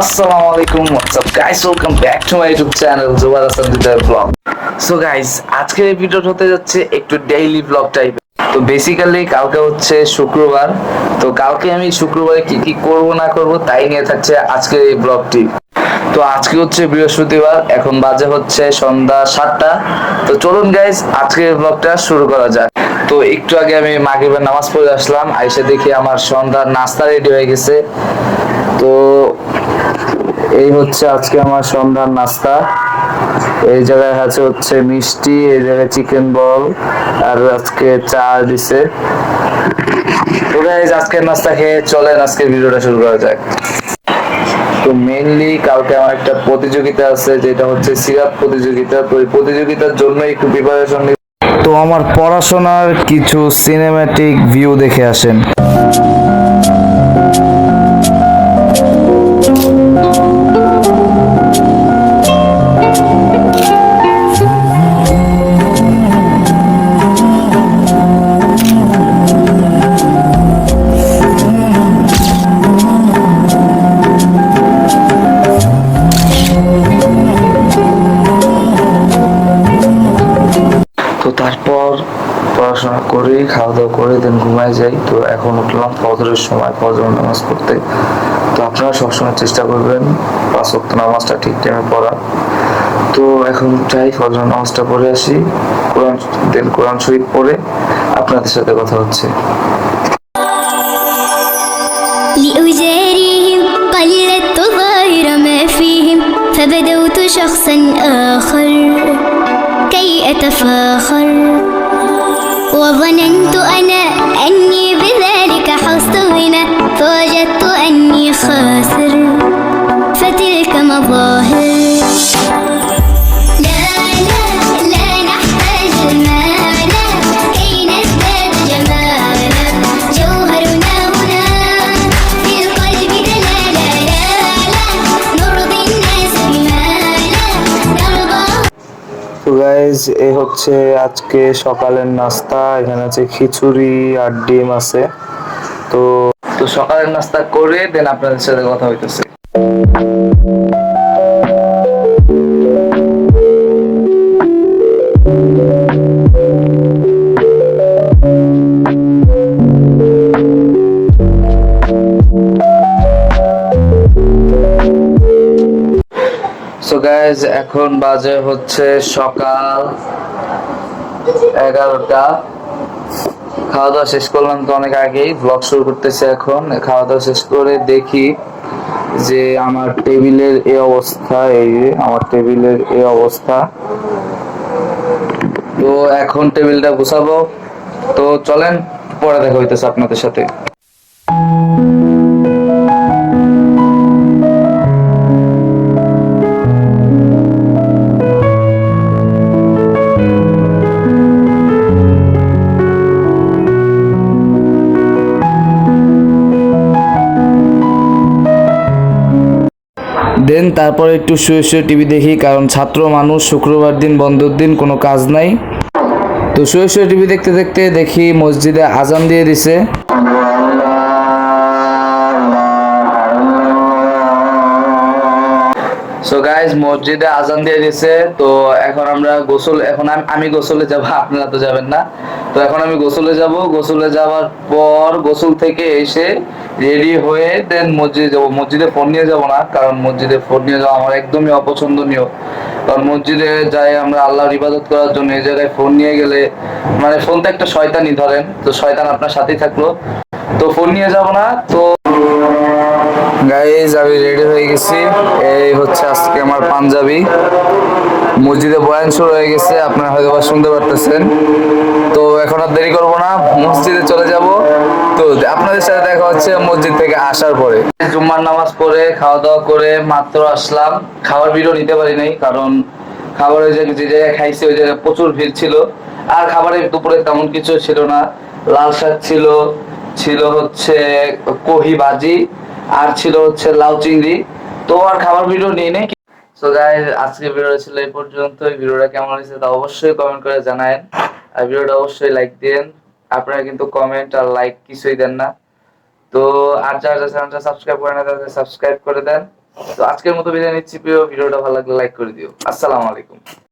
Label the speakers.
Speaker 1: আসসালামু আলাইকুম what's up guys welcome back to my YouTube channel Jubad Hasan Didar blog so guys আজকের এই ভিডিওটা হতে যাচ্ছে একটু ডেইলি ব্লগ টাইপের তো বেসিক্যালি কালকে হচ্ছে শুক্রবার। তো, কালকে আমি শুক্রবারে কি কি করব, না করব, তাই নিয়ে থাকছে আজকের এই ব্লগটি তো, আজকে হচ্ছে বৃহস্পতিবার, এখন বাজে হচ্ছে সন্ধ্যা সাতটা। তো, চলুন গাইস আজকের ব্লগটা শুরু করা যাক। তো, একটু আগে আমি মাগরিবের নামাজ পড়ে আসলাম, আইসে দেখি আমার সন্ধ্যার নাস্তা রেডি হয়ে গেছে। তো এই হচ্ছে আজকে আমার সন্ধ্যার নাস্তা। এই জায়গায় আছে হচ্ছে মিষ্টি, এই জায়গায় চিকেন বল আর আজকে চা দিছে। আজকের নাস্তা খেয়ে চলেন আজকে ভিডিওটা শুরু করা যাক। তো মেইনলি কালকে আমার একটা প্রতিযোগিতা আছে, যেটা হচ্ছে সিরাপ প্রতিযোগিতা। তো এই প্রতিযোগিতার জন্য একটু প্রিপারেশন তো আমার পড়াশোনার কিছু সিনেম্যাটিক ভিউ দেখে আসেন। করে খাওয়া দাওয়া করে দেন ঘুমায় যাই তো এখন উঠলাম ফজরের সময় ফজর নামাজ পড়তে তো আপনারা সবসময় চেষ্টা করবেন পাঁচ ওয়াক্ত নামাজটা ঠিক টাইমে পড়া তো এখন চাই ফজর নামাজটা পড়ে আসি কোরআন দেন কোরআন শরীফ পড়ে আপনাদের সাথে কথা হচ্ছে
Speaker 2: لأجاريهم قلدت ظاهر ما فيهم فبدوت شخصا آخر كي أتفاخر وظننت أنا
Speaker 1: তো গাইজ এ হচ্ছে আজকে সকালের নাস্তা, এখানে আছে খিচুড়ি আর ডিম আছে। তো তো সকালের নাস্তা করে দেন আপনাদের সাথে কথা হইতেছে। গাইজ এখন বাজে হচ্ছে সকাল এগারোটা। খাওয়া দাওয়া শেষ করলাম তো অনেক আগেই। ব্লগ শুরু করতেছে এখন। খাওয়া দাওয়া শেষ করে দেখি যে আমার টেবিলের এই অবস্থা, এই আমার টেবিলের এই অবস্থা। তো এখন টেবিলটা গুছাবো। তো চলেন, পরে দেখা হইতেছে আপনাদের সাথে। দেন, তারপর একটু শুয়ে শুয়ে টিভি দেখি, কারণ ছাত্র মানুষ শুক্রবার দিন, বন্ধের দিন কোনো কাজ নাই। তো শুয়ে শুয়ে টিভি দেখতে দেখতে দেখি মসজিদে আজান দিয়ে দিছে। সো গাইজ মসজিদে আজান দিয়ে দিছে। তো এখন আমরা গোসল, এখন আমি গোসলে যাব, আপনারা তো যাবেন না। তো এখন আমি গোসলে যাব। গোসলে যাওয়ার পর গোসল থেকে এসে রেডি হয়ে দেন মসজিদে যাব। মসজিদে ফোন নিয়ে যাব না, কারণ মসজিদে ফোন নিয়ে যাওয়া আমার একদমই অপছন্দনীয়। কারণ মসজিদে যাই আমরা আল্লাহর ইবাদত করার জন্য এই জায়গায় ফোন নিয়ে গেলে মানে ফোন তো একটা শয়তানি ধরেন, তো শয়তান আপনার সাথেই থাকল। তো ফোন নিয়ে যাব না, তো গাইজ আমি রেডি হয়ে গেছি। এই হচ্ছে আজকে আমার পাঞ্জাবি। মসজিদে বয়ান শুরু হয়ে গেছে, আপনারা হয়তো বা শুনতে পারতেছেন। তো এখন আর দেরি করব না, মসজিদে চলে যাব। তো আপনাদের সাথে দেখা হচ্ছে মসজিদ থেকে আসার পরে। জুম্মার নামাজ পড়ে খাওয়া দাওয়া করে মাত্র আসলাম। খাবার ভিডিও নিতে পারি নাই, কারণ খাবার ওই জায়গায় যে জায়গায় খাইছি, ওই জায়গায় প্রচুর ভিড় ছিল। আর খাবারের দুপুরে তেমন কিছু ছিল না। লাল শাক ছিল ছিল হচ্ছে কহি ভাজি, আর ছিল হচ্ছে লাউ চিংড়ি। তো আর খাবার ভিডিও নিয়ে নেই সো গাইস আজকে ভিডিও ছিল এই পর্যন্ত ভিডিওটা কেমন হয়েছে তা অবশ্যই কমেন্ট করে জানায়েন। আর ভিডিওটা অবশ্যই লাইক দেন আপনারা কিন্তু কমেন্ট আর লাইক কিছুই দেন না। তো আর যারা চ্যানেলটা সাবস্ক্রাইব করে না, তাদের সাবস্ক্রাইব করে দেন। তো আজকের মতো বিদায় নিচ্ছি, প্রিয়। ভিডিওটা ভালো লাগলে লাইক করে দিও। আসসালামু আলাইকুম।